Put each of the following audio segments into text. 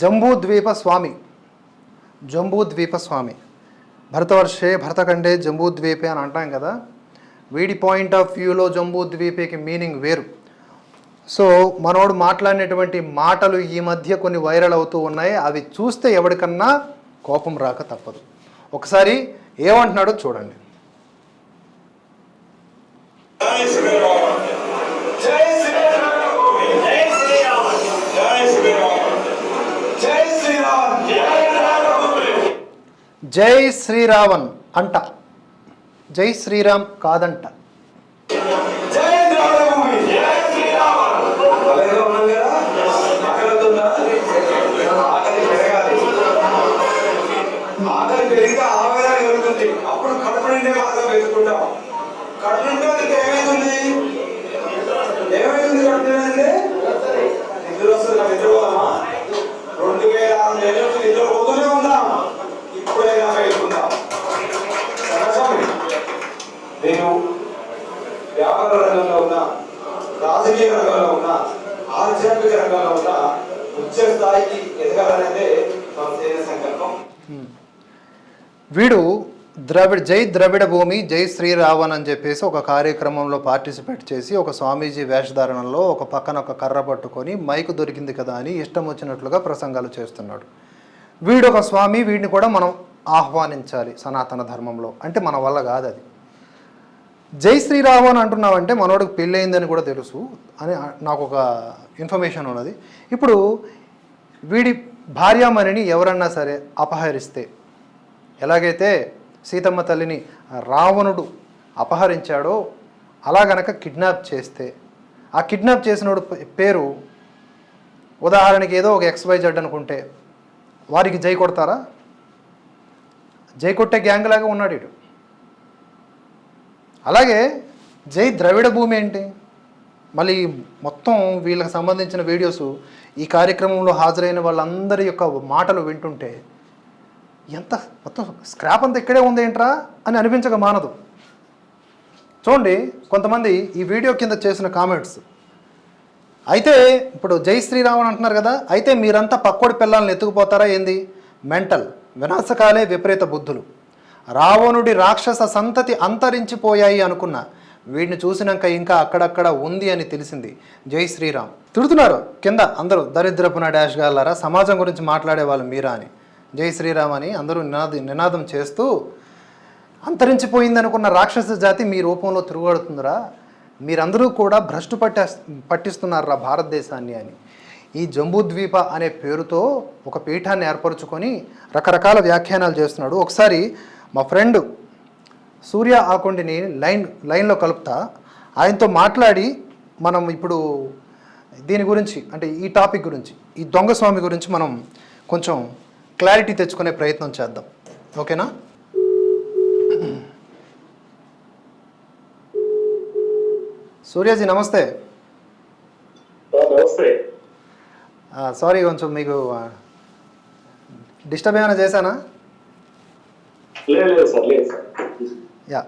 జంబూద్వీప స్వామి జంబూద్వీప స్వామి భరతవర్షే భరతఖండే జంబూద్వీపే అని అంటాం కదా. వీడి పాయింట్ ఆఫ్ వ్యూలో జంబూద్వీపేకి మీనింగ్ వేరు. సో మనోడు మాట్లాడినటువంటి మాటలు ఈ మధ్య కొన్ని వైరల్ అవుతూ ఉన్నాయి. అవి చూస్తే ఎవరికన్నా కోపం రాక తప్పదు. ఒకసారి ఏమంటున్నాడో చూడండి. జై శ్రీరావన్ అంట. జై శ్రీరామ్ కాదంట. ద్రవిడ జై ద్రవిడ భూమి జై శ్రీరావణ్ అని చెప్పేసి ఒక కార్యక్రమంలో పార్టిసిపేట్ చేసి ఒక స్వామీజీ వేషధారణలో ఒక పక్కన ఒక కర్ర పట్టుకొని మైకు దొరికింది కదా అని ఇష్టం వచ్చినట్లుగా ప్రసంగాలు చేస్తున్నాడు. వీడు ఒక స్వామి వీడిని కూడా మనం ఆహ్వానించాలి సనాతన ధర్మంలో. అంటే మన వల్ల కాదు అది. జై శ్రీరావణ్ అంటున్నావంటే మనోడికి పెళ్ళయిందని కూడా తెలుసు అని నాకు ఒక ఇన్ఫర్మేషన్ ఉన్నది. ఇప్పుడు వీడి భార్యామణిని ఎవరన్నా సరే అపహరిస్తే ఎలాగైతే సీతమ్మ తల్లిని రావణుడు అపహరించాడో అలా గనక కిడ్నాప్ చేస్తే ఆ కిడ్నాప్ చేసినోడు పే- పేరు ఉదాహరణకి ఏదో ఒక ఎక్స్ వై జెడ్ అనుకుంటే వారికి జై కొడతారా? జై కొట్టే గ్యాంగ్ లాగా ఉన్నాడు ఇటు. అలాగే జై ద్రవిడ భూమి ఏంటి? మళ్ళీ మొత్తం వీళ్ళకి సంబంధించిన వీడియోస్ ఈ కార్యక్రమంలో హాజరైన వాళ్ళందరి యొక్క మాటలు వింటుంటే ఎంత? మొత్తం స్క్రాప్ అంతా ఇక్కడే ఉంది ఏంట్రా? అని అనిపించక మానదు. చూడండి కొంతమంది ఈ వీడియో కింద చేసిన కామెంట్స్ అయితే ఇప్పుడు జై శ్రీరామ్ అని అంటున్నారు కదా అయితే మీరంతా పక్కోడి పిల్లల్ని ఎత్తుకుపోతారా ఏంది? మెంటల్ వినాశకాలే విపరీత బుద్ధులు. రావణుడి రాక్షస సంతతి అంతరించిపోయాయి అనుకున్న వీడిని చూసినాక ఇంకా అక్కడక్కడ ఉంది అని తెలిసింది జై శ్రీరామ్. తిడుతున్నారు కింద అందరూ దరిద్రపున డాష్ గాలారా సమాజం గురించి మాట్లాడే వాళ్ళు మీరా అని. జై శ్రీరామ్ అని అందరూ నినాద నినాదం చేస్తూ అంతరించిపోయిందనుకున్న రాక్షస జాతి మీ రూపంలో తిరుగుడుతుందిరా మీరందరూ కూడా భ్రష్టు పట్టే పట్టిస్తున్నారా భారతదేశాన్ని అని. ఈ జంబూద్వీప అనే పేరుతో ఒక పీఠాన్ని ఏర్పరచుకొని రకరకాల వ్యాఖ్యానాలు చేస్తున్నాడు. ఒకసారి మా ఫ్రెండ్ సూర్య ఆకొండిని లైన్ లైన్లో కలుపుతా. ఆయనతో మాట్లాడి మనం ఇప్పుడు దీని గురించి అంటే ఈ టాపిక్ గురించి ఈ దొంగ స్వామి గురించి మనం కొంచెం క్లారిటీ తెచ్చుకునే ప్రయత్నం చేద్దాం. ఓకేనా? సూర్యాజీ నమస్తే. సారీ కొంచెం మీకు డిస్టర్బ్ ఏమైనా చేశానా? యా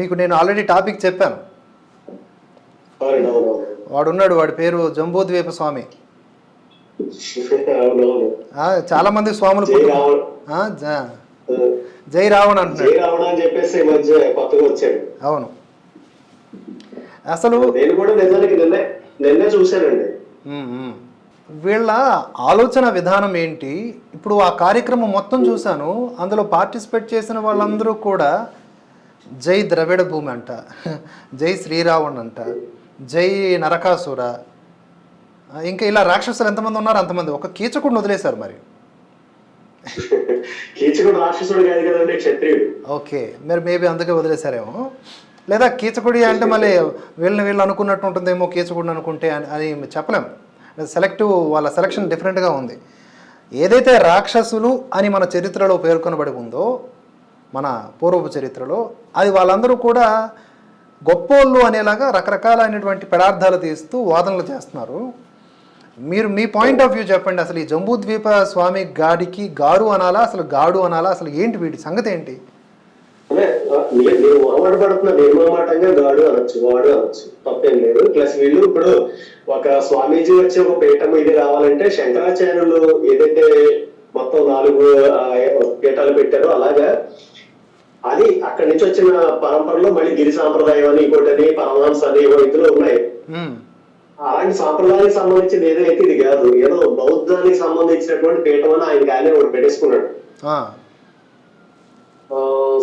మీకు నేను ఆల్రెడీ టాపిక్ చెప్పాను. అవునవును వాడు పేరు జంబూద్వీప స్వామి. చాలా మంది స్వాములు జై రావణ అంటున్నాడు. రావణ అని చెప్పేసి మధ్య కొత్తగా వచ్చాడు. అవును. అసలు నేను కూడా నిజానికి నిన్నే నిన్నే చూశానండి. వీళ్ళ ఆలోచన విధానం ఏంటి? ఇప్పుడు ఆ కార్యక్రమం మొత్తం చూశాను. అందులో పార్టిసిపేట్ చేసిన వాళ్ళందరూ కూడా జై ద్రవిడ భూమి అంట జై శ్రీరావణ్ అంట జై నరకాసుర ఇంకా ఇలా రాక్షసులు ఎంతమంది ఉన్నారు? అంతమంది. ఒక కీచకుడిని వదిలేశారు మరి. కీచకుడు రాక్షసుడు కాదు కదండి క్షత్రియుడు. ఓకే. మీరు మేబీ అందుకే వదిలేశారేమో. లేదా కీచకుడి అంటే మళ్ళీ వీళ్ళని వీళ్ళు అనుకున్నట్టు ఉంటుందేమో కీచకుడిని అనుకుంటే అని అని చెప్పలేం. సెలెక్టివ్ వాళ్ళ సెలక్షన్ డిఫరెంట్గా ఉంది. ఏదైతే రాక్షసులు అని మన చరిత్రలో పేర్కొనబడి ఉందో మన పూర్వపు చరిత్రలో అది వాళ్ళందరూ కూడా గొప్పోళ్ళు అనేలాగా రకరకాలైనటువంటి పదార్థాలు తీస్తూ వాదనలు చేస్తున్నారు. మీరు మీ పాయింట్ ఆఫ్ వ్యూ చెప్పండి. అసలు ఈ జంబూద్వీప స్వామి గాడికి గారు అనాలా అసలు గాడు అనాలా అసలు ఏంటి వీటి సంగతి ఏంటి? అదే నే- నేను మొహమాట పడుతున్నా నిర్మమాటంగా గాడు అనొచ్చు వాడు అనొచ్చు. తప్పేం లేదు. ప్లస్ వీళ్ళు ఇప్పుడు ఒక స్వామీజీ వచ్చి ఒక పీఠం ఇది రావాలంటే శంకరాచార్యులు ఏదైతే మొత్తం నాలుగు పీఠాలు పెట్టారో అలాగా అది అక్కడి నుంచి వచ్చిన పరంపరలో మళ్ళీ గిరి సాంప్రదాయం అని ఇంకోటని పరమహంస అని ఇందులో ఉన్నాయి. అలాంటి సాంప్రదాయానికి సంబంధించింది ఏదైతే ఇది కాదు ఏదో బౌద్ధానికి సంబంధించినటువంటి పీఠం అని ఆయన గానే ఒకటి పెట్టేసుకున్నాడు.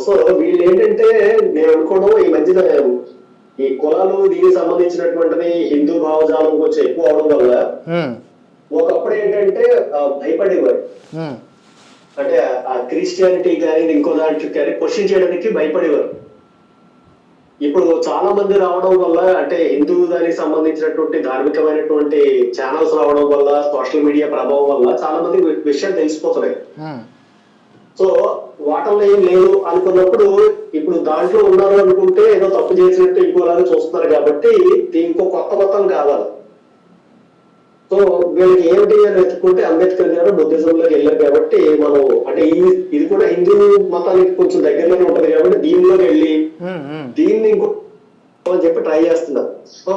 సో వీళ్ళు ఏంటంటే నేను అనుకోవడం ఈ మధ్యన ఈ కులాలు దీనికి సంబంధించినటువంటిది హిందూ భావజాలం కొంచెం ఎక్కువ అవడం వల్ల ఒకప్పుడు ఏంటంటే భయపడేవారు. అంటే ఆ క్రిస్టియానిటీ కానీ ఇంకో దాంట్లో కానీ క్వశ్చన్ చేయడానికి భయపడేవారు. ఇప్పుడు చాలా మంది రావడం వల్ల అంటే హిందూ దానికి సంబంధించినటువంటి ధార్మికమైనటువంటి ఛానల్స్ రావడం వల్ల సోషల్ మీడియా ప్రభావం వల్ల చాలా మంది విషయాలు తెలిసిపోతున్నాయి ఉమ్, సో వాటంలో ఏం లేదు అనుకున్నప్పుడు ఇప్పుడు దాంట్లో ఉన్నారు అనుకుంటే ఏదో తప్పు చేసినట్టు ఇంకోలాగా చూస్తున్నారు కాబట్టి దీనికి ఇంకో కొత్త మతం కావాలి సో వీళ్ళకి ఏమిటి అని వెతుక్కుంటే అంబేద్కర్ గారు బుద్ధిజంలోకి వెళ్ళారు కాబట్టి మనం అంటే ఇది కూడా హిందూ మతానికి కొంచెం దగ్గరలోనే ఉంటది కాబట్టి దీనిలోకి వెళ్ళి. దీన్ని ఇంకో అని చెప్పి ట్రై చేస్తున్నారు సో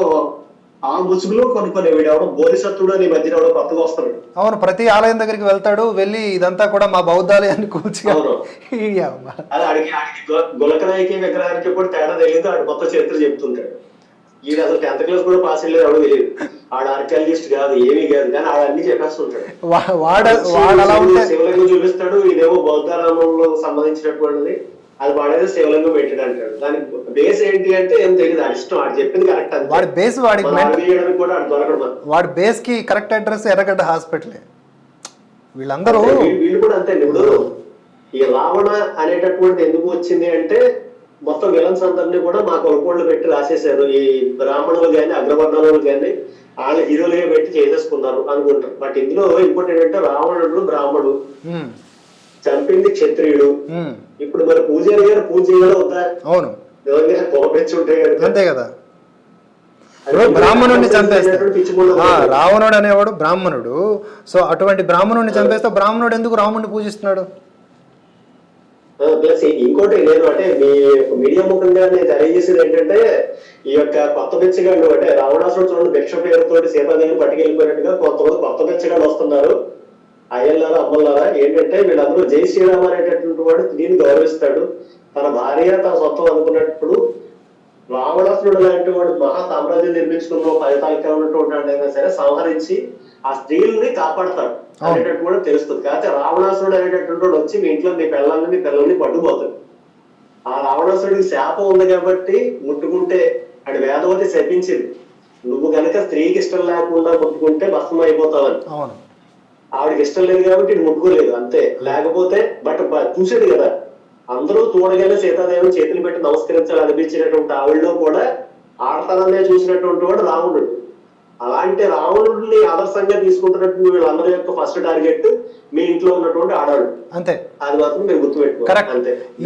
ఆ ముసుగులో కొన్ని కొన్ని వీడెవడో బోధిసత్తుడు అని మధ్యన ఎవడో కొత్తగా వస్తాడు. అవును ప్రతి ఆలయం దగ్గరికి వెళ్తాడు వెళ్ళి ఇదంతా కూడా మా బౌద్ధాలయాన్ని కూల్చి. అది ఆడికి ఆడికి గు- గులకనాయకి విగ్రహానికి కూడా తేడా తెలియదు ఆడు మొత్తం చరిత్ర చెప్తుంటాడు. ఈయన అసలు టెన్త్ క్లాస్ కూడా పాస్ అయ్యలేదు ఎవడో తెలియదు. ఆడ ఆర్కియాలజిస్ట్ కాదు ఏమీ కాదు కానీ ఆడ అన్ని చెప్పేస్తుంటాడు. వా- వాడ వాడు అలా ఉంటే శివలింగం చూపిస్తాడు ఇదేమో బౌద్ధరామంలో సంబంధించినటువంటిది. అది వాడేదో శివలింగం పెట్టాడు అంటాడు దానికి బేస్ ఏంటి అంటే ఏం తెలియదు ఆడి ఇష్టం ఆడు చెప్పింది కరెక్ట్ అంతే. వాడి బేస్ వాడికి కూడా దొరకడు. వాడి బేస్కి కరెక్ట్ అడ్రస్ ఎర్రగడ్డ హాస్పిటలే వీళ్ళందరూ వీళ్ళు- కూడా అంతే ఇప్పుడు ఈ రావణ అనేటటువంటి ఎందుకు వచ్చింది అంటే మొత్తం విలన్స్ అందరినీ కూడా మా కొలకోళ్ళు పెట్టి రాసేసారు ఈ బ్రాహ్మణులు గాని అగ్రవర్ణాలు గాని వాళ్ళ హీరోలుగా పెట్టి చేసేసుకున్నారు అనుకుంటారు బట్ ఇందులో ఇంకోటి ఏంటంటే రావణుడు బ్రాహ్మణుడు చంపింది క్షత్రియుడు. ఇప్పుడు మరి పూజారి గారు పూజ చేయాలో అవును. కోపించి కనుక. అంతే కదా. బ్రాహ్మణుడిని చంపేస్తే. ఆ, రావణుడు అనేవాడు బ్రాహ్మణుడు. సో అటువంటి బ్రాహ్మణుడిని చంపేస్తే బ్రాహ్మణుడు ఎందుకు రాముడిని పూజిస్తున్నాడు? ప్లస్ ఇంకోటి నేను అంటే మీ మీడియా ముఖంగా నేను తెలియజేసేది ఏంటంటే ఈ యొక్క కొత్త బెచ్చగాళ్ళు అంటే రావణాసుడు చూడండి భిక్ష పేరుతో సీతాదేవిని పట్టుకెళ్ళిపోయినట్టుగా కొంతమంది కొత్త బెచ్చగాళ్ళు వస్తున్నారు. అయ్యల్లారా అమ్మల్లారా ఏంటంటే వీళ్ళందరూ జై శ్రీరామ్ అనేటటువంటి వాడు దీన్ని గౌరవిస్తాడు. తన భార్య తన సొంతం అనుకున్నప్పుడు రావణాసురుడు లాంటి వాడు మహా సామ్రాజ్యం నిర్మించుకున్న ఫలితాలకి ఉన్నటువంటి అయినా సరే సంహరించి ఆ స్త్రీలని కాపాడతాడు అనేటట్టు కూడా తెలుస్తుంది. కాకపోతే రావణాసురుడు అనేటటువంటి వాడు వచ్చి మీ ఇంట్లో మీ పిల్లల్ని మీ పిల్లల్ని పట్టుకుపోతాడు. ఆ రావణాసురుడికి శాపం ఉంది కాబట్టి ముట్టుకుంటే అది వేదవతి శపించింది. నువ్వు గనక స్త్రీకి ఇష్టం లేకుండా ముట్టుకుంటే భస్మం అయిపోతావని. ఆవిడకి ఇష్టం లేదు కాబట్టి ఇది ముట్టుకోలేదు అంతే. లేకపోతే బట్ బ- చూసాడు కదా. అందరూ చూడగానే సీతాదేవి చేతులు పెట్టి నమస్కరించాలి అనిపించినటువంటి ఆవిడలో కూడా ఆడతనమే చూసినటువంటి వాడు రావణుడు అలాంటి రావణుడిని ఆదర్శంగా తీసుకుంటున్నటువంటి వీళ్ళందరి యొక్క ఫస్ట్ టార్గెట్ మీ ఇంట్లో ఉన్నటువంటి ఆడాడు. అంతే. అది మాత్రం మీరు గుర్తుపెట్టుకోవాలి.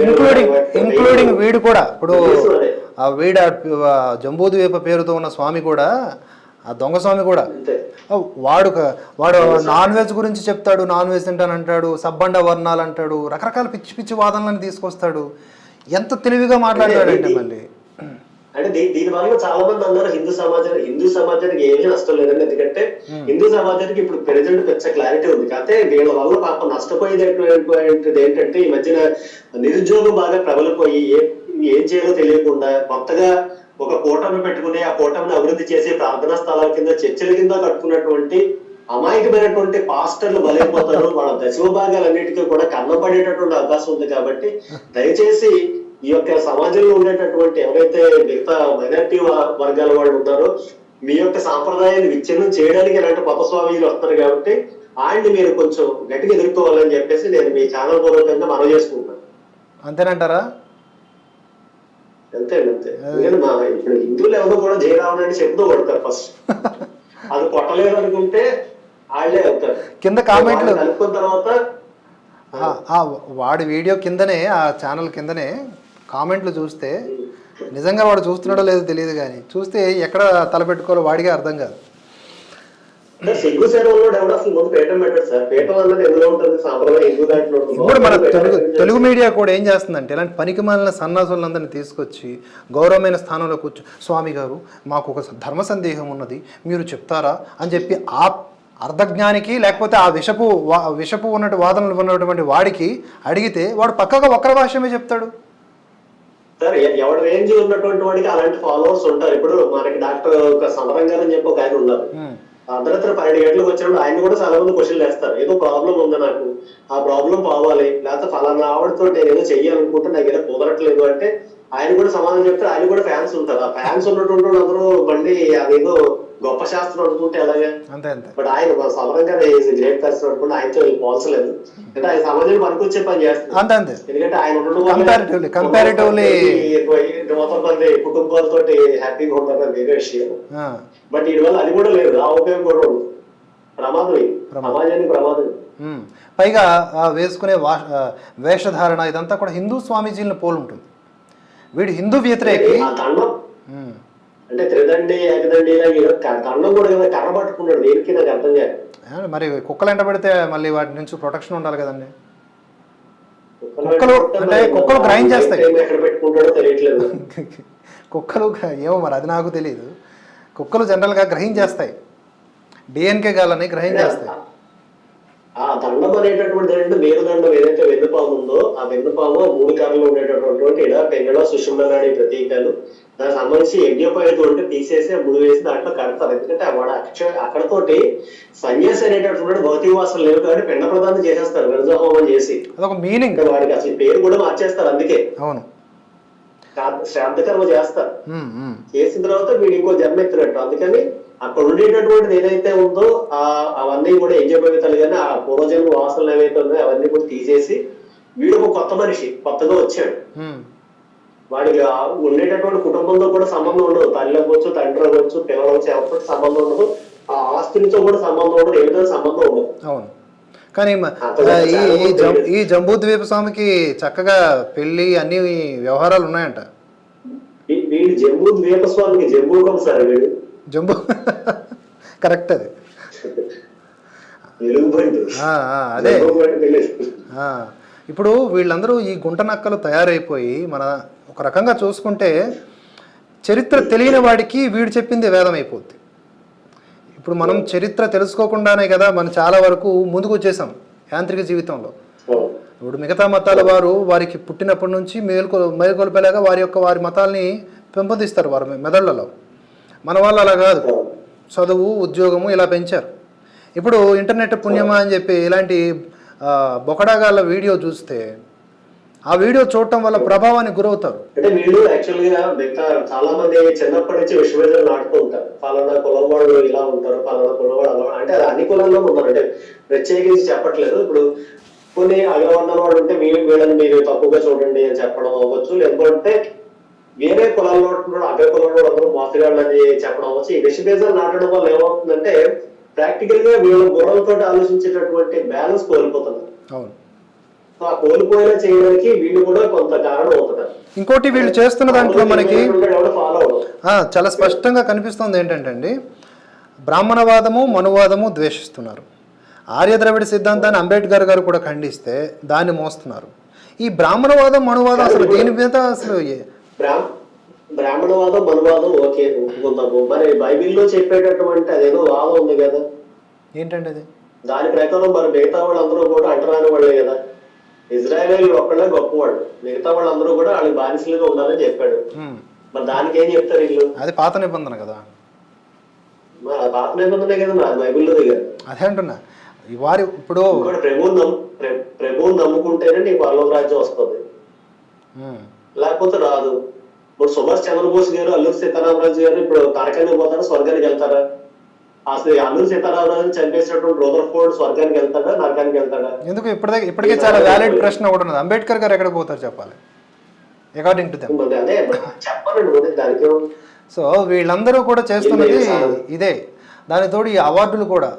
ఇంక్లూడింగ్ ఇంక్లూడింగ్ వీడు కూడా. ఇప్పుడు వీడ జంబూద్వీప పేరుతో ఉన్న స్వామి కూడా ఆ దొంగ స్వామి కూడా. వాడు వాడు నాన్ వెజ్ గురించి చెప్తాడు నాన్ వెజ్ తింటానంటాడు సబ్బండ వర్ణాలు అంటాడు రకరకాల పిచ్చి పిచ్చి వాదనలను తీసుకొస్తాడు. ఎంత తెలివిగా మాట్లాడతాడంటే మళ్ళీ. అంటే దీని వల్ల చాలా మంది అన్నారు హిందూ సమాజానికి హిందూ సమాజానికి ఏమీ నష్టం లేదండి. ఎందుకంటే హిందూ సమాజానికి ఇప్పుడు ప్రెసెంట్ పెద్ద క్లారిటీ ఉంది. కాకపోతే వీళ్ళ వల్ల పాపం నష్టపోయేది ఏంటంటే ఈ మధ్యన నిరుద్యోగం బాగా ప్రబలిపోయి ఏ- ఏం చేయాలో తెలియకుండా కొత్తగా ఒక కూటమి పెట్టుకుని ఆ కూటమిని అభివృద్ధి చేసే ప్రార్థనా స్థలాల కింద చర్చల కింద కట్టుకున్నటువంటి అమాయకమైనటువంటి పాస్టర్లు బలైపోతారు. వాళ్ళ దశమ భాగాలన్నిటికీ కూడా కన్నపడేటటువంటి అవకాశం ఉంది కాబట్టి దయచేసి ఈ యొక్క సమాజంలో ఉండేటటువంటి ఎవరైతే మిగతా మైనార్టీ వర్గాల వాళ్ళు ఉన్నారో మీ యొక్క సాంప్రదాయాన్ని విచ్ఛిన్నం చేయడానికి ఇలాంటి కొత్త స్వామీలు వస్తారు కాబట్టి ఆయన్ని మీరు కొంచెం గట్టిగా ఎదుర్కోవాలని చెప్పేసి నేను మీ ఛానల్ పూర్వకంగా మనం చేసుకుంటాను అంతేనంటారా? అంతే అంతే. ఎందుకంటే మా ఇప్పుడు హిందువులు ఎవరు కూడా జయరావణ అని చెప్తూ కొడతారు ఫస్ట్. అది కొట్టలేదు అనుకుంటే వాళ్ళే అవుతారు. కింద కామెంట్లు వాళ్ళని కలుపుకున్న తర్వాత వాడి వీడియో కిందనే ఆ ఛానల్ కిందనే కామెంట్లు చూస్తే నిజంగా వాడు చూస్తున్నాడో లేదో తెలియదు కానీ చూస్తే ఎక్కడ తలపెట్టుకోవాలో వాడిగా అర్థం కాదు. సిగ్గు శరీరంలో ఎవడు అసలు ముందు పీఠం పెట్టాడు సార్. పీఠం అన్నది ఎందులో ఉంటుంది? సాంప్రదాయం హిందూ దాంట్లో ఉంటుంది. ఇప్పుడు మన తెలుగు తెలుగు మీడియా కూడా ఏం చేస్తుందంటే ఇలాంటి పనికి మాలిన సన్నాసులందరినీ తీసుకొచ్చి గౌరవమైన స్థానంలో కూర్చో స్వామి గారు మాకు ఒక ధర్మ సందేహం ఉన్నది. మీరు చెప్తారా? అని చెప్పి ఆ అర్ధజ్ఞానికి లేకపోతే ఆ విషపు విషపు ఉన్నట్టు వాదనలు ఉన్నటువంటి వాడికి అడిగితే వాడు పక్కగా వక్ర భాషమే చెప్తాడు. సార్ ఎవరి రేంజ్ ఉన్నటువంటి వాడికి అలాంటి ఫాలోవర్స్ ఉంటారు. ఇప్పుడు మనకి డాక్టర్ ఒక సమరం గారు అని చెప్పి ఒక ఆయన ఉన్నారు. అర్ధరాత్రి పన్నెండు గంటలకు వచ్చినప్పుడు ఆయన కూడా చాలా మంది క్వశ్చన్లు వేస్తారు. ఏదో ప్రాబ్లం ఉంది నాకు. ఆ ప్రాబ్లం పోవాలి లేకపోతే ఫలానా ఆవిడతో నేను ఏదో చెయ్యాలనుకుంటే నాకు ఏదో కుదరట్లేదు అంటే ఆయన కూడా సమాధానం చెప్తే ఆయన కూడా ఫ్యాన్స్ ఉంటారు. ఆ ఫ్యాన్స్ ఉన్నటువంటి అందరూ బండి అదేదో గొప్ప శాస్త్రం అనుకుంటే ఎలాగే? అంతే అంతే. బట్ ఆయన మన సమరం గారు గ్రేట్ పర్సన్ అనుకుంటే ఆయనతో పోల్చలేదు. అంటే ఆయన సమాజం పనికొచ్చే పని చేస్తారు అంతే అంతే. ఎందుకంటే ఆయన ఇరవై- ఇరవై మొత్తం మంది కుటుంబాలతో హ్యాపీగా ఉంటారు వేరే విషయం. బట్ వీటి వల్ల అది కూడా లేదు. ఆ ఉపయోగం కూడా ప్రమాదం. సమాజానికి ప్రమాదం. పైగా ఆ వేసుకునే వా వేషధారణ ఇదంతా కూడా హిందూ స్వామీజీలను పోలు ఉంటుంది వీడు హిందూ వ్యతిరేకి. అంటే త్రిదండి ఏకదండి ఇలా దండం కూడా కదా కర్ర పట్టుకున్నాడు దేనికి నాకు అర్థం కాదు మరి కుక్కలు ఎంట పెడితే మళ్ళీ వాటి నుంచి ప్రొటెక్షన్ ఉండాలి కదండి. కుక్కలు అంటే కుక్కలు grind చేస్తాయి. కుక్కలు ఏమో మరి అది నాకు తెలియదు కుక్కలు జనరల్గా గ్రహించేస్తాయి డిఎన్కే గాలని గ్రహించేస్తాయి ఆ దండం అనేటటువంటి రెండు మేరు దండం ఏదైతే వెన్నుపాము ఉందో ఆ వెన్నుపాము మూడు కర్రలు ఉండేటటువంటి ఇడ పెంగళ సుషుమ్న నాడి ప్రతీకాలు. దానికి సంబంధించి యజ్ఞోపేత ఉంటే తీసేసి ముడి వేసి దాంట్లో కడతారు. ఎందుకంటే వాడు అక్ష అక్కడతోటి సన్యాసి అనేటటువంటి భౌతిక వాసన లేవు కాబట్టి పిండ ప్రదానం చేసేస్తారు. విరజ హోమం చేసి. అదొక మీనింగ్. వాడికి అసలు పేరు కూడా మార్చేస్తారు అందుకే. అవును. శ్రాద్ధ- శ్రాద్ధ కర్మ చేస్తారు. చేసిన తర్వాత వీడు ఇంకో జన్మ ఎత్తినట్టు అందుకని అక్కడ ఉండేటటువంటిది ఏదైతే ఉందో ఆ అవన్నీ కూడా యజ్ఞోపేతాలు కానీ ఆ పూర్వజన్మ వాసనలు ఏవైతే ఉన్నాయో అవన్నీ కూడా తీసేసి వీడు ఒక కొత్త మనిషి కొత్తగా వచ్చాడు. వాడికి ఉండేటటువంటి కుటుంబంతో కూడా సంబంధం ఉండదు. తల్లి అవ్వచ్చు తండ్రి అవ్వచ్చు పిల్లలు అవ్వచ్చు ఎవరికి సంబంధం ఉండదు. ఆ ఆస్తులతో కూడా సంబంధం ఉండదు ఏదో సంబంధం ఉండదు. అవును. కానీ ఈ చాలా ఈ జం మంది ఈ జంబూద్వీప స్వామికి చక్కగా పెళ్ళి అన్ని వ్యవహారాలు ఉన్నాయంట. వీడు జంబూ ద్వీపస్వామికి జంబూకం సార్ వీడు? జంబూ కరెక్ట్ అది. అదే. పెళ్ళి. ఇప్పుడు వీళ్ళందరూ ఈ గుంట నక్కలు తయారైపోయి మన ఒక రకంగా చూసుకుంటే చరిత్ర తెలియని వాడికి వీడు చెప్పింది వేదం అయిపోద్ది ఇప్పుడు మనం చరిత్ర తెలుసుకోకుండానే కదా మనం చాలా వరకు ముందుకు వచ్చేసాం యాంత్రిక జీవితంలో. ఇప్పుడు మిగతా మతాల వారు వారికి పుట్టినప్పటి నుంచి మేలుకొ మేలుకొల్పేలాగా వారి యొక్క వారి మతాల్ని పెంపొందిస్తారు వారి మెదళ్ళలో. మన వాళ్ళు అలా కాదు. చదువు ఉద్యోగము ఇలా పెంచారు. ఇప్పుడు ఇంటర్నెట్ పుణ్యమా అని చెప్పి ఇలాంటి బొకడాగాళ్ళ వీడియో చూస్తే ఆ వీడియో చూడటం వల్ల ప్రభావానికి గురవుతారు. అంటే వీళ్ళు యాక్చువల్గా మిగతా చాలా మంది చిన్నప్పటి నుంచి విశ్వవిద్యాలయం నాటుతూ ఉంటారు. పలానా కులం వాళ్ళు ఇలా ఉంటారు పలానా కులం వాళ్ళు అలా అంటే అది అన్ని కులాల్లో ఉన్నారు. అంటే ప్రత్యేకించి చెప్పట్లేదు. ఇప్పుడు కొన్ని అగ్రవర్ణాల వాళ్ళు ఉంటే మీరు వీళ్ళని మీరు తప్పుగా చూడండి అని చెప్పడం అవ్వచ్చు. లేకపోతే వేరే కులాల్లో అగ్ర కులంలో అందరూ మోసగాళ్ళని చెప్పడం అవ్వచ్చు. ఈ విషబీజాలు నాటడం వల్ల ఏమవుతుందంటే ప్రాక్టికల్గా వీళ్ళ గుణంతో ఆలోచించేటటువంటి బ్యాలెన్స్ కోల్పోతున్నారు. కోల్పోయేలా చేయడానికి వీళ్ళు కూడా కొంత కారణం అవుతున్నారు ఇంకోటి వీళ్ళు చేస్తున్న దాంట్లో మనకి చాలా స్పష్టంగా కనిపిస్తుంది ఏంటంటే అండి బ్రాహ్మణవాదము మనువాదము ద్వేషిస్తున్నారు. ఆర్య ద్రవిడ సిద్ధాంతాన్ని అంబేద్కర్ గారు కూడా ఖండిస్తే దాన్ని మోస్తున్నారు. ఈ బ్రాహ్మణవాదం మనువాదం అసలు దీని మీద అసలు బ్రాహ్మణవాదం మనువాదం ఓకే ఒప్పుకుందాము మరి బైబిల్లో చెప్పేటటువంటి అదేదో వాదం ఉంది కదా. ఏంటండి అది? దాని ప్రకారం మరి మిగతా వాళ్ళందరూ కూడా అంటరాని వాళ్ళే కదా. ఇజ్రాయేల్ ఒక్కళ్ళే గొప్పవాళ్ళు. మిగతా వాళ్ళందరూ కూడా వాళ్ళకి బానిసలుగా ఉండాలని చెప్పాడు. మరి దానికి ఏం చెప్తారు వీళ్ళు? అది పాత నిబంధన కదా. మరి పాత నిబంధనే కదా బైబిల్లో దిగారు అదే అంటున్నా. వారి ఇప్పుడు ఇంకోటి ప్రభువుని నమ్ము ప్ర- ప్రభువుని నమ్ముకుంటేనే నీకు పరలోక రాజ్యం వస్తుంది లేకపోతే రాదు. ఇప్పుడు సుభాష్ చంద్రబోస్ గారు అల్లూరి సీతారామరాజు గారు ఇప్పుడు నరకానికి పోతారా స్వర్గానికి వెళ్తారా? అసలు అల్లూరి సీతారామరాజు చంపేసినటువంటి స్వర్గానికి వెళ్తాడా నరకానికి వెళ్తాడా? ఎందుకు ఇప్పటిదాకా ఇప్పటికే చాలా వ్యాలిడ్ ప్రశ్న కూడా ఉన్నది. అంబేద్కర్ గారు ఎక్కడికి పోతారు చెప్పాలి? అకార్డింగ్ టు దెమ్ అదే చెప్పాలండి దానికి సో వీళ్ళందరూ కూడా చేస్తున్నది ఇదే దానితోడు ఈ అవార్డులు కూడా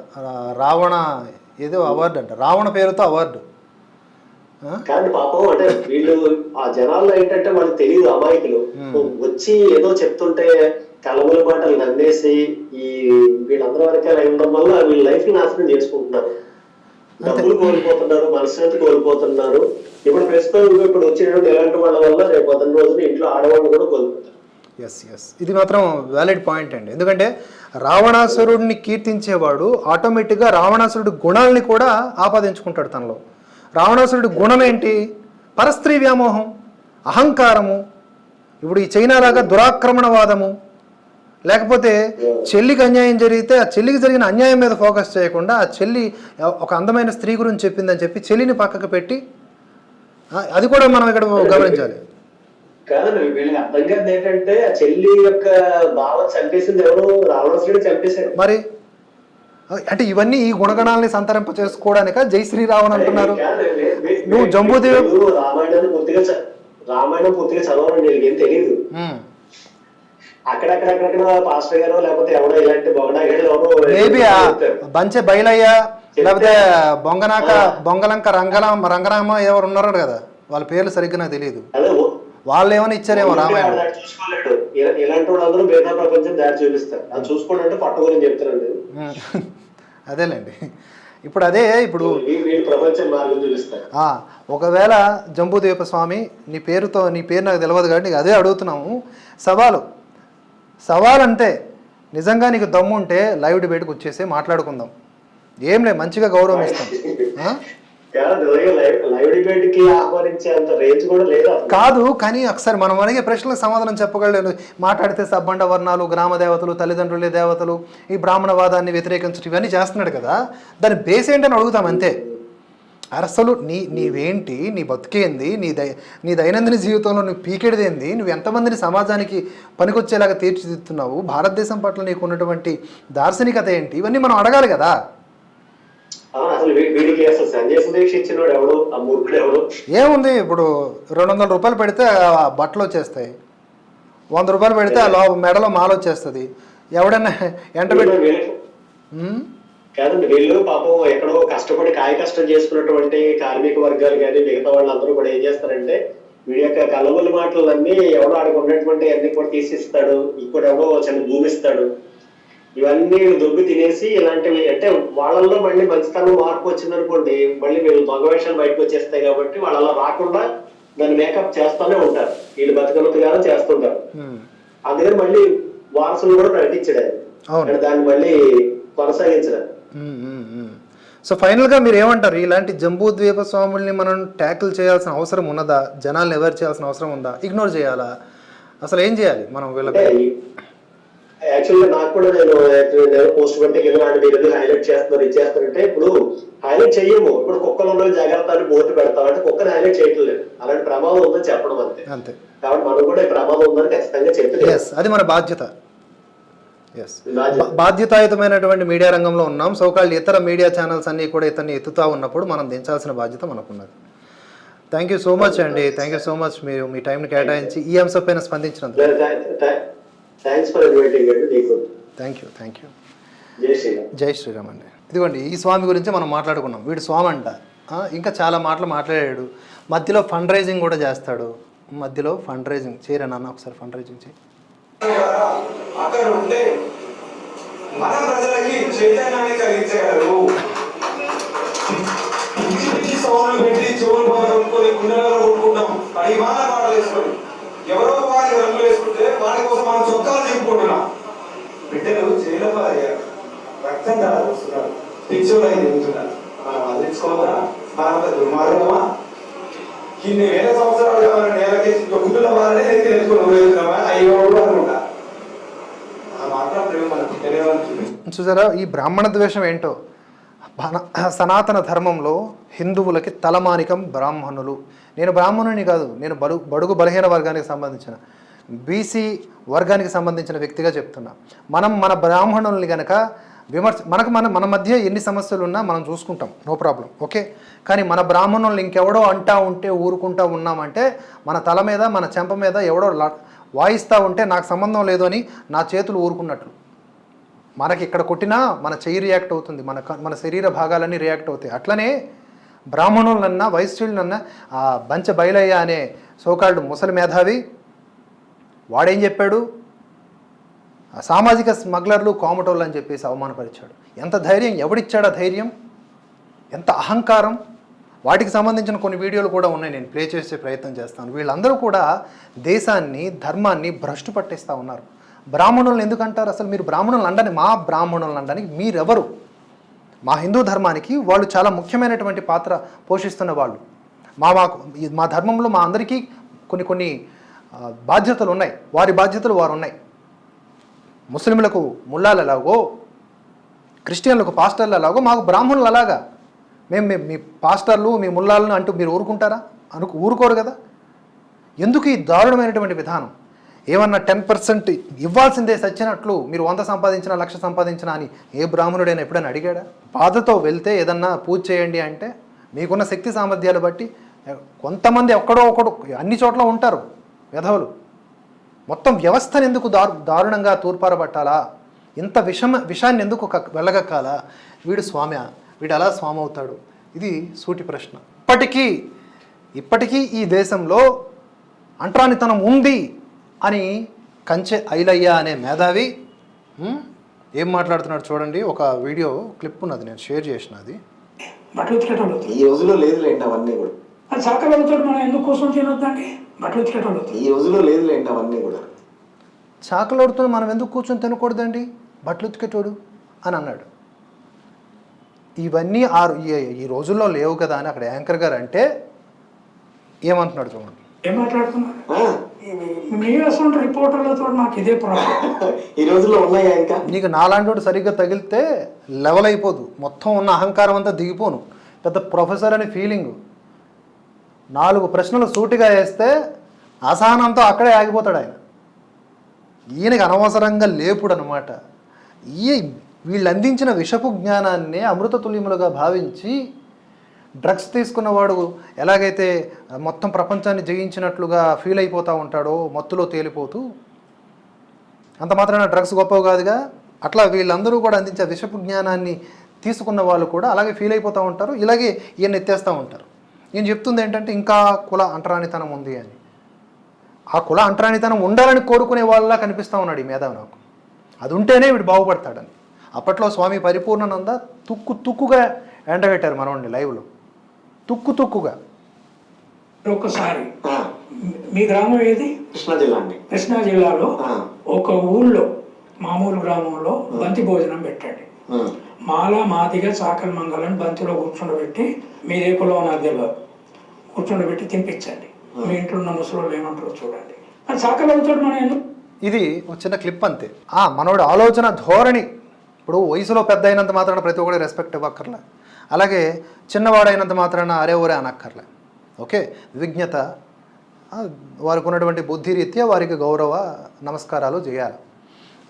రావణ ఏదో అవార్డు అంట. రావణ పేరుతో అవార్డు? కానీ పాపం అంటే వీళ్ళు ఆ జనాల్లో ఏంటంటే వాళ్ళకి తెలియదు అమాయకులు. వచ్చి ఏదో చెప్తుంటే కలవల మాటలు నమ్మేసి ఈ వీళ్ళందరి వరకే ఉండడం వల్ల వీళ్ళ లైఫ్ నాశనం చేసుకుంటున్నారు. డబ్బులు కోల్పోతున్నారు మనశ్శాంతి కోల్పోతున్నారు. ఇప్పుడు ప్రస్తుతం ఇప్పుడు వచ్చినటువంటి ఇలాంటి వాళ్ళ వల్ల రేపు పొద్దున్న రోజున ఇంట్లో ఆడవాళ్ళు కూడా కోల్పోతారు. ఎస్ ఎస్ ఇది మాత్రం వ్యాలిడ్ పాయింట్ అండి. ఎందుకంటే రావణాసురుడిని కీర్తించేవాడు ఆటోమేటిక్గా రావణాసురుడి గుణాలని కూడా ఆపాదించుకుంటాడు తనలో. రావణాసురుడి గుణం ఏంటి పరస్త్రీ వ్యామోహం అహంకారము ఇప్పుడు ఈ చైనా లాగా దురాక్రమణవాదము లేకపోతే చెల్లికి అన్యాయం జరిగితే ఆ చెల్లికి జరిగిన అన్యాయం మీద ఫోకస్ చేయకుండా ఆ చెల్లి ఒక అందమైన స్త్రీ గురించి చెప్పిందని చెప్పి చెల్లిని పక్కకు పెట్టి అది కూడా మనం ఇక్కడ గమనించాలి. కాదండి వీళ్ళకి అర్థం కాదు ఏంటంటే ఆ చెల్లి యొక్క భావ చంపేసింది ఎవరు? రావణాసురుడు చంపేశారు. మరి అంటే ఇవన్నీ ఈ గుణగణాలని సంతరింప చేసుకోవడానిక జై శ్రీరావణ్ అంటున్నారు. నువ్వు జంబూదేవి- రామాయణాన్ని పూర్తిగా రామాయణం పూర్తిగా ఏం తెలియదు. అక్కడక్కడక్కడ పాస్టర్ గారు లేకపోతే ఎవడో ఇలాంటి. బంచె బయలయ్య లేకపోతే బొంగనాక బొంగలంక రంగరామ రంగరామ ఎవరు ఉన్నారు కదా వాళ్ళ పేర్లు సరిగ్గా నాకు తెలియదు. వాళ్ళు ఏమైనా ఇచ్చారేమో రామాయణం. ఇలాంటి వాళ్ళందరూ మిగతా ప్రపంచం దారి చూపిస్తారు. అది చూసుకోండి అంటే చెప్తారండి. అదేలేండి. ఇప్పుడు అదే ఇప్పుడు ఒకవేళ జంబూద్వీప స్వామి నీ పేరుతో నీ పేరు నాకు తెలియదు కాబట్టి నీకు అదే అడుగుతున్నాము. సవాలు సవాల్ అంతే నిజంగా నీకు దమ్ము ఉంటే లైవ్ డిబేట్కి వచ్చేసి మాట్లాడుకుందాం. ఏం లే మంచిగా గౌరవం ఇస్తాం? కాదు కానీ ఒకసారి మనం అడిగే ప్రశ్నలకు సమాధానం చెప్పగలలేదు మాట్లాడితే సబ్బండ వర్ణాలు గ్రామ దేవతలు తల్లిదండ్రులే దేవతలు ఈ బ్రాహ్మణవాదాన్ని వ్యతిరేకించడం ఇవన్నీ చేస్తున్నాడు కదా. దాని బేస్ ఏంటని అడుగుతాం అంతే. అసలు నీ నీవేంటి? నీ బతికేంది? నీ దై నీ దైనందిన జీవితంలో నువ్వు పీకెడిదేంది? నువ్వు ఎంతమందిని సమాజానికి పనికొచ్చేలాగా తీర్చిదిద్దుతున్నావు? భారతదేశం పట్ల నీకు ఉన్నటువంటి దార్శనికత ఏంటి? ఇవన్నీ మనం అడగాలి కదా. ఏముంది? ఇప్పుడు రెండు వందల రూపాయలు పెడితే బట్టలు వచ్చేస్తాయి. వంద రూపాయలు పెడితే ఆ మెడలో మాల వచ్చేస్తుంది. ఎవడన్నా ఎంట పెట్టి? కాదండి వీళ్ళు పాపం ఎక్కడో కష్టపడి కాయ కష్టం చేసుకున్నటువంటి కార్మిక వర్గాలు కానీ మిగతా వాళ్ళందరూ కూడా ఏం చేస్తారంటే వీడి యొక్క కలవల మాటలన్నీ ఎవడో ఆడికి ఉన్నటువంటి అన్ని కూడా తీసిస్తాడు ఇక్కడ ఎవడో చిన్న భూమి ఇస్తాడు. ఇవన్నీ దొబ్బి తినేసి ఇలాంటివి అంటే వాళ్ళల్లో మళ్ళీ మంచితనం మార్పు వచ్చిందనుకోండి మళ్ళీ వీళ్ళు దొంగ వేషాలు బయటకు వచ్చేస్తాయి కాబట్టి వాళ్ళు అలా రాకుండా దాన్ని మేకప్ చేస్తూనే ఉంటారు. వీళ్ళు బతకలుతుగానే చేస్తుంటారు. అందుకని మళ్ళీ వారసులు కూడా ప్రకటించడం దాన్ని మళ్ళీ కొనసాగించడం. సో ఫైనల్గా మీరు ఏమంటారు ఇలాంటి జంబూ ద్వీప స్వాముల్ని మనం ట్యాకిల్ చేయాల్సిన అవసరం ఉన్నదా? జనాల్ని ఎవరు చేయాల్సిన అవసరం ఉందా? ఇగ్నోర్ చేయాలా? అసలు ఏం చేయాలి మనం వీళ్ళకి యాక్చువల్గా నాకు కూడా నేను పోస్ట్ పెడితే కింద మీరు ఎందుకు హైలైట్ చేస్తున్నారు ఇది చేస్తారంటే ఇప్పుడు హైలైట్ చెయ్యము ఇప్పుడు కుక్కలు ఉన్న జాగ్రత్త అని బోర్డు పెడతాం అంటే కుక్కని హైలైట్ చేయటం లేదు. అలాంటి ప్రమాదం ఉందని చెప్పడం అంతే. కాబట్టి మనం కూడా ఈ ప్రమాదం ఉందని ఖచ్చితంగా చెప్పి ఎస్ అది మన బాధ్యత. బాధ్యతాయుతమైనటువంటి మీడియా రంగంలో ఉన్నాం. సోకాళ్ళు ఇతర మీడియా ఛానల్స్ అన్నీ కూడా ఇతన్ని ఎత్తుతా ఉన్నప్పుడు మనం దించాల్సిన బాధ్యత మనకున్నది. థ్యాంక్ యూ సో మచ్ అండి. థ్యాంక్ యూ సో మచ్ మీరు మీ టైంని కేటాయించి ఈ అంశం పైన స్పందించినందుకు థ్యాంక్ యూ థ్యాంక్ యూ జై శ్రీరామ్ అండి. ఇదిగోండి ఈ స్వామి గురించి మనం మాట్లాడుకున్నాం. వీడు స్వామి అంట ఇంకా చాలా మాటలు మాట్లాడాడు. మధ్యలో ఫండ్ రైజింగ్ కూడా చేస్తాడు. మధ్యలో ఫండ్ రైజింగ్ చేయరా నాన్న? ఒకసారి ఫండ్ రైజింగ్ చేయి. ద్వారా ఉంటే మన ప్రజలకి చైతన్యాన్ని కలిగించగలరు. ఇంటికి సౌండ్లు పెట్టి చెవులు కొనుక్కొని గుండెలలో కొట్టుకుంటాం. పడిమాన పాటలు వేసుకొని. ఎవరో వారి రంగులు వేసుకుంటే వారి కోసం మనం చొక్కాలు చెప్పుకుంటున్నాం బిడ్డలు జైలు పారయ్యారు రక్తం కాదు వస్తున్నారు. పిచ్చోళ్ళు అయి తిరుగుతున్నారు. మనం అందించుకోమా మనం దుర్మార్గమా? ఇన్ని వేల సంవత్సరాలుగా మన నేలకేసి దొక్కుతున్న వారనే నెత్తి నేర్చుకుని ఉపయోగిస్తున్నామా అయ్యో అనుకుంటా ఆ మాత్రం ప్రేమ మనకు తెలియవలసింది చూసారా ఈ బ్రాహ్మణ ద్వేషం ఏంటో? మన- సనాతన ధర్మంలో హిందువులకి తలమానికం బ్రాహ్మణులు. నేను బ్రాహ్మణుని కాదు నేను బడు బడుగు బలహీన వర్గానికి సంబంధించిన బీసీ వర్గానికి సంబంధించిన వ్యక్తిగా చెప్తున్నా. మనం మన బ్రాహ్మణుల్ని కనుక విమర్శ మనకు మన మన మధ్య ఎన్ని సమస్యలు ఉన్నా మనం చూసుకుంటాం. No problem. ఓకే? కానీ మన బ్రాహ్మణుల్ని ఇంకెవడో అంటా ఉంటే ఊరుకుంటా ఉన్నామంటే మన తల మీద మన చెంప మీద ఎవడో వాయిస్తూ ఉంటే నాకు సంబంధం లేదు అని నా చేతులు ఊరుకున్నట్లు. మనకి ఇక్కడ కొట్టినా మన చెయ్యి రియాక్ట్ అవుతుంది. మన మన శరీర భాగాలన్నీ రియాక్ట్ అవుతాయి. అట్లనే బ్రాహ్మణులన్నా వైశ్యులన్నా ఆ బంచ బయలయ్య అనే సోకాళ్ళు ముసలి మేధావి వాడేం చెప్పాడు? సామాజిక స్మగ్లర్లు కామటోళ్ళు అని చెప్పేసి అవమానపరిచాడు. ఎంత ధైర్యం? ఎవడిచ్చాడు ఆ ధైర్యం? ఎంత అహంకారం? వాటికి సంబంధించిన కొన్ని వీడియోలు కూడా ఉన్నాయి. నేను ప్లే చేసే ప్రయత్నం చేస్తాను. వీళ్ళందరూ కూడా దేశాన్ని ధర్మాన్ని భ్రష్టు పట్టేస్తూ ఉన్నారు. బ్రాహ్మణులను ఎందుకంటారు? అసలు మీరు బ్రాహ్మణులు అండని మా బ్రాహ్మణులను అనడానికి మీరెవరు? మా హిందూ ధర్మానికి వాళ్ళు చాలా ముఖ్యమైనటువంటి పాత్ర పోషిస్తున్న వాళ్ళు. మా మాకు మా ధర్మంలో మా అందరికీ కొన్ని కొన్ని బాధ్యతలు ఉన్నాయి. వారి బాధ్యతలు వారు ఉన్నాయి. ముస్లింలకు ముల్లాలు ఎలాగో క్రిస్టియన్లకు పాస్టర్లు ఎలాగో మాకు బ్రాహ్మణులు అలాగా. మేము మీ- మీ పాస్టర్లు మీ ముల్లాలను అంటూ మీరు ఊరుకుంటారా? అనుకు ఊరుకోరు కదా? ఎందుకు ఈ దారుణమైనటువంటి విధానం? ఏమన్నా టెన్ పర్సెంట్ ఇవ్వాల్సిందే సచ్చినట్లు మీరు వంద సంపాదించినా లక్ష సంపాదించినా అని ఏ బ్రాహ్మణుడైనా ఎప్పుడైనా అడిగాడా? బాధతో వెళ్తే ఏదన్నా పూజ చేయండి అంటే మీకున్న శక్తి సామర్థ్యాలు బట్టి కొంతమంది ఎక్కడో ఒకడు అన్ని చోట్ల ఉంటారు విధవులు. మొత్తం వ్యవస్థను ఎందుకు దారు దారుణంగా తూర్పారబట్టాలా? ఇంత విషమ విషాన్ని ఎందుకు వెళ్ళగక్కాలా వీడు స్వామి వీడు అలా స్వామి అవుతాడు ఇది సూటి ప్రశ్న. ఇప్పటికీ ఇప్పటికీ ఈ దేశంలో అంటరానితనం ఉంది. అని కంచె ఐలయ్య అనే మేధావి ఏం మాట్లాడుతున్నాడు చూడండి ఒక వీడియో క్లిప్ ఉన్నది నేను షేర్ చేసిన అది బట్టలు ఉతికేటోళ్ళు ఈ రోజులో లేదులేండి అవన్నీ కూడా. అది చాకలతో మనం ఎందుకు కూర్చొని తినొద్దండి బట్టలు ఉతికేటోళ్ళు ఈ రోజులో లేదులేండి అవన్నీ కూడా. చాకలోడుతున్న మనం ఎందుకు కూర్చొని తినకూడదండి? బట్టలు ఉతికేటోడు అని అన్నాడు. ఇవన్నీ ఆ ఈ- ఈ రోజుల్లో లేవు కదా అని అక్కడ యాంకర్ గారు అంటే ఏమంటున్నాడు చూడండి. ఏం మాట్లాడుతున్నారు? రిపోర్టర్లతో నాకు ఇదే ప్రాబ్లం. ఈ రోజుల్లో ఉన్నాయా ఇంకా? నీకు నాలాంటి సరిగ్గా తగిలితే లెవెల్ అయిపోదు. మొత్తం ఉన్న అహంకారం అంతా దిగిపోను. పెద్ద ప్రొఫెసర్ అనే ఫీలింగ్ నాలుగు ప్రశ్నలు సూటిగా వేస్తే అసహనంతో అక్కడే ఆగిపోతాడు ఆయన. ఈయనకి అనవసరంగా లేపుడు అనమాట ఈ వీళ్ళు అందించిన విషపు జ్ఞానాన్ని అమృత తుల్యములుగా భావించి డ్రగ్స్ తీసుకున్నవాడు ఎలాగైతే మొత్తం ప్రపంచాన్ని జయించినట్లుగా ఫీల్ అయిపోతూ ఉంటాడో మత్తులో తేలిపోతూ అంత మాత్రాన డ్రగ్స్ గొప్పవి కాదుగా అట్లా వీళ్ళందరూ కూడా అందించే విషపు జ్ఞానాన్ని తీసుకున్న వాళ్ళు కూడా అలాగే ఫీల్ అయిపోతూ ఉంటారు ఇలాగే ఈయన ఎత్తేస్తూ ఉంటారు. నేను చెప్తుంది ఏంటంటే ఇంకా కుల అంటరానితనం ఉంది అని. ఆ కుల అంటరానితనం ఉండాలని కోరుకునే వాళ్ళలా కనిపిస్తూ ఉన్నాడు ఈ మేధావి నాకు. అది ఉంటేనే వీడు బాగుపడతాడని. అప్పట్లో స్వామి పరిపూర్ణానంద తుక్కు తుక్కుగా ఎండబెట్టారు మనోడిని లైవ్లో. తుక్కు తుక్కుగా. ఒక్కసారి. ఆ, మీ గ్రామం ఏది? కృష్ణా జిల్లా అండి. కృష్ణా జిల్లాలో ఒక ఊళ్ళో మామూలు గ్రామంలో బంతి భోజనం పెట్టండి. మాల మాదిగా చాకలి మంగళని బంతిలో కూర్చుండబెట్టి మీదే కులం నాకు తెలియదు కూర్చుండబెట్టి తినిపించండి. మీ ఇంట్లో ఉన్న ముసలోళ్ళు ఏమంటారో చూడండి. అది చాకలతో మనం ఇది ఒక చిన్న క్లిప్ అంతే. ఆ మనోడి ఆలోచన ధోరణి. ఇప్పుడు వయసులో పెద్ద అయినంత మాత్రాన ప్రతి ఒక్కరికి రెస్పెక్ట్ ఇవ్వక్కర్లే. అలాగే చిన్నవాడైనంత మాత్రాన అరే ఒరే అనక్కర్లే. ఓకే? విజ్ఞత. వారికి ఉన్నటువంటి బుద్ధి రీత్యా వారికి గౌరవ నమస్కారాలు చేయాలి.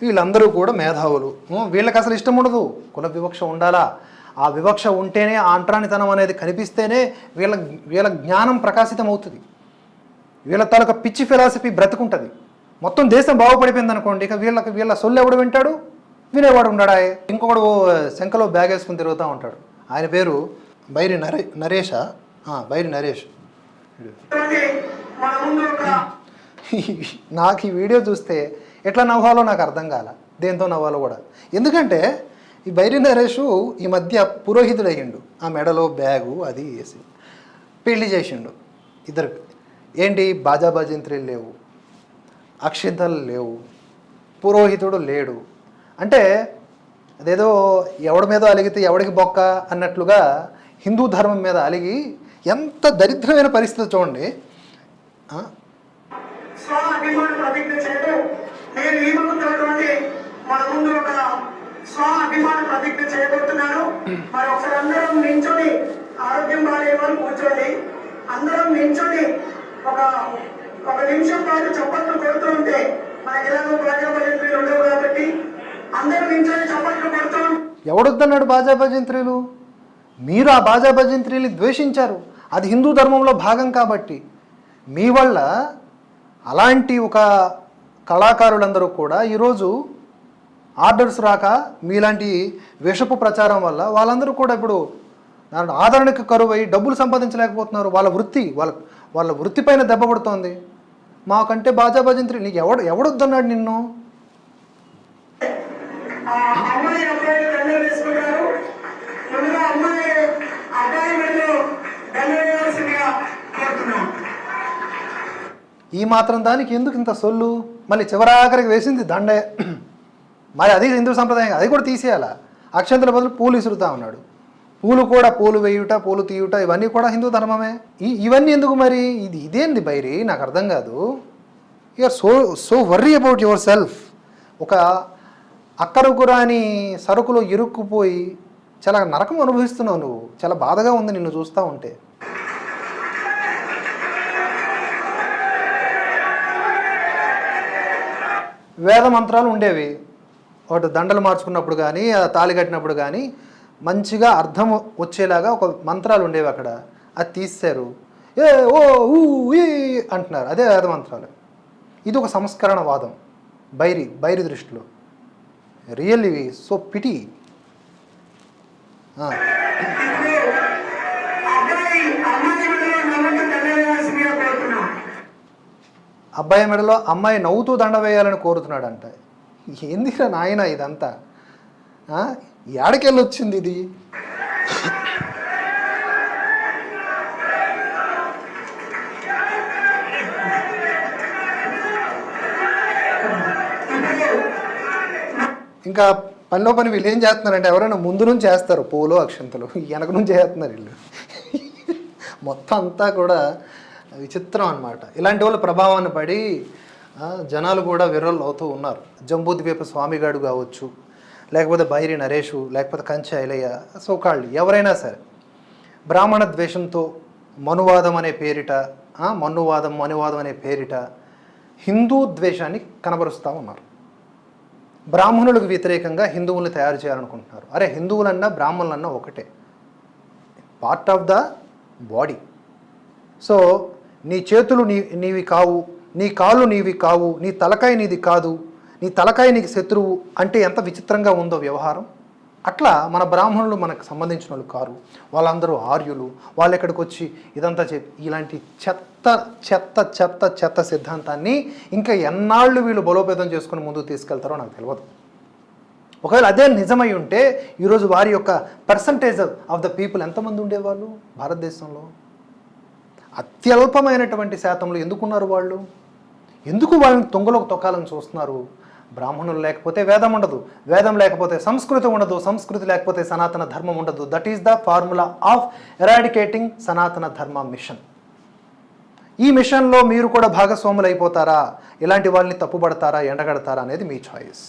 వీళ్ళందరూ కూడా మేధావులు. వీళ్ళకి అసలు ఇష్టం ఉండదు. కుల వివక్ష ఉండాలా? ఆ వివక్ష ఉంటేనే ఆ అంటరానితనం అనేది కనిపిస్తేనే వీళ్ళ వీళ్ళ జ్ఞానం ప్రకాశితం అవుతుంది వీళ్ళ తాలూకా పిచ్చి ఫిలాసఫీ బ్రతుకుంటుంది. మొత్తం దేశం బాగుపడిపోయింది అనుకోండి ఇక వీళ్ళకి వీళ్ళ సొల్లు ఎవడు వింటాడు? వినేవాడు ఉండడా ఇంకొకడు శంఖలో బ్యాగ్ వేసుకుని తిరుగుతూ ఉంటాడు. ఆయన పేరు బైరి నరే నరేష. బైరి నరేష్. నాకు ఈ వీడియో చూస్తే ఎట్లా నవ్వాలో నాకు అర్థం కాల దేంతో నవ్వాలో కూడా. ఎందుకంటే ఈ బైరి నరేష్ ఈ మధ్య పురోహితుడయ్యిండు. ఆ మెడలో బ్యాగు అది వేసి పెళ్ళి చేసిండు ఇద్దరు. ఏంటి? బాజా బాజంత్రీలు లేవు. అక్షింతలు లేవు. పురోహితుడు లేడు. అంటే అదేదో ఎవడి మీద అలిగితే ఎవడికి బొక్క అన్నట్లుగా హిందూ ధర్మం మీద అలిగి ఎంత దరిద్రమైన పరిస్థితి చూడండి. స్వ అభిమాన ప్రతిజ్ఞ చేయడం మన ముందు ఒక స్వ అభిమాన ప్రతిజ్ఞ చేయబోతున్నాను మరి ఒకసారి అందరం నించొని ఆరోగ్యం బాగాలేని కూర్చోండి. అందరం నించొని ఒక ఒక నిమిషం పాటు చప్పట్లు కొడుతూ ఉంటే మనకి ఎలాగో ప్రజాప్రతినిధులు ఉండవు కాబట్టి ఎవడొద్దన్నాడు బాజా భజంత్రీలు మీరు ఆ బాజా భజంత్రీని ద్వేషించారు. అది హిందూ ధర్మంలో భాగం కాబట్టి. మీ వల్ల అలాంటి ఒక కళాకారులందరూ కూడా ఈరోజు ఆర్డర్స్ రాక మీలాంటి విషపు ప్రచారం వల్ల వాళ్ళందరూ కూడా ఇప్పుడు దాని ఆదరణకు కరువై డబ్బులు సంపాదించలేకపోతున్నారు. వాళ్ళ వృత్తి వాళ్ళ వాళ్ళ వృత్తిపైన దెబ్బ పడుతోంది మాకంటే బాజా భజంత్రి నీకు ఎవడు ఎవడొద్దన్నాడు నిన్ను? అమ్మాయి అబ్బాయి దండలు వేసుకుంటారు. ముందుగా అమ్మాయి అబ్బాయి మెడలో దండ వేయాల్సిందిగా కోరుతున్నాం ఈ మాత్రం దానికి ఎందుకు ఇంత సొల్లు? మళ్ళీ చివరాఖరికి వేసింది దండే. మరి అది హిందూ సంప్రదాయం అది కూడా తీసేయాలా? అక్షంతల బదులు పూలు ఇసురుతా ఉన్నాడు. పూలు కూడా పూలు వేయుట పూలు తీయుట ఇవన్నీ కూడా హిందూ ధర్మమే. ఇవన్నీ ఎందుకు మరి? ఇది ఇదేంది బైరి? నాకు అర్థం కాదు. You're so so worry about yourself ఒక అక్కరకు రాని సరుకులో ఇరుక్కుపోయి చాలా నరకం అనుభవిస్తున్నావు నువ్వు. చాలా బాధగా ఉంది నిన్ను చూస్తూ ఉంటే. వేద మంత్రాలు ఉండేవి. ఒకటి దండలు మార్చుకున్నప్పుడు కానీ తాళి కట్టినప్పుడు కానీ మంచిగా అర్థం వచ్చేలాగా ఒక మంత్రాలు ఉండేవి అక్కడ. అది తీశారు ఏ ఓ ఊ ఈ అంటున్నారు. అదే వేద మంత్రాలు. ఇది ఒక సంస్కరణ వాదం. బైరి బైరి దృష్టిలో. Really so pity. అబ్బాయి మెడలో అమ్మాయి నవ్వుతూ దండ వేయాలని కోరుతున్నాడంట. ఏందిరా నాయన ఇదంతా? ఆ? ఏడకెళ్ళి వచ్చింది ఇది? ఇంకా పనిలో పని వీళ్ళు ఏం చేస్తున్నారంటే ఎవరైనా ముందు నుంచి చేస్తారు. పూలు అక్షంతలు. వెనక నుంచి చేస్తున్నారు వీళ్ళు. మొత్తం అంతా కూడా విచిత్రం అన్నమాట. ఇలాంటి వాళ్ళ ప్రభావాన్ని పడి జనాలు కూడా విర్రలు అవుతూ ఉన్నారు. జంబూద్వీప స్వామిగాడు కావచ్చు లేకపోతే బైరి నరేషు లేకపోతే కంచె ఐలయ్య సోకాళ్ళు ఎవరైనా సరే. బ్రాహ్మణ ద్వేషంతో మనువాదం అనే పేరిట ఆ, మనువాదం మనువాదం అనే పేరిట హిందూ ద్వేషాన్ని కనబరుస్తూ ఉన్నారు. బ్రాహ్మణులకు వ్యతిరేకంగా హిందువుల్ని తయారు చేయాలనుకుంటున్నారు. అరే హిందువులన్నా బ్రాహ్మణులన్నా ఒకటే. Part of the body so నీ చేతులు నీ నీవి కావు నీ కాళ్ళు నీవి కావు నీ తలకాయ నీది కాదు నీ తలకాయ నీకు శత్రువు అంటే ఎంత విచిత్రంగా ఉందో వ్యవహారం? అట్లా మన బ్రాహ్మణులు మనకు సంబంధించిన వాళ్ళు కారు. వాళ్ళందరూ ఆర్యులు. వాళ్ళు ఎక్కడికి వచ్చి ఇదంతా చెప్పి ఇలాంటి చెత్త చెత్త చెత్త చెత్త సిద్ధాంతాన్ని ఇంకా ఎన్నాళ్ళు వీళ్ళు బలోపేతం చేసుకుని ముందుకు తీసుకెళ్తారో నాకు తెలియదు ఒకవేళ అదే నిజమై ఉంటే ఈరోజు వారి యొక్క పర్సంటేజ్ ఆఫ్ ద పీపుల్ ఎంతమంది ఉండేవాళ్ళు భారతదేశంలో? అత్యల్పమైనటువంటి శాతంలో ఎందుకున్నారు వాళ్ళు? ఎందుకు వాళ్ళని తొంగలోకి తొక్కాలని చూస్తున్నారు? బ్రాహ్మణులు లేకపోతే వేదం ఉండదు. వేదం లేకపోతే సంస్కృతి ఉండదు. సంస్కృతి లేకపోతే సనాతన ధర్మం ఉండదు. That is the formula of eradicating సనాతన ధర్మ మిషన్ ఈ మిషన్లో మీరు కూడా భాగస్వాములు అయిపోతారా ఇలాంటి వాళ్ళని తప్పుపడతారా? ఎండగడతారా? అనేది మీ చాయిస్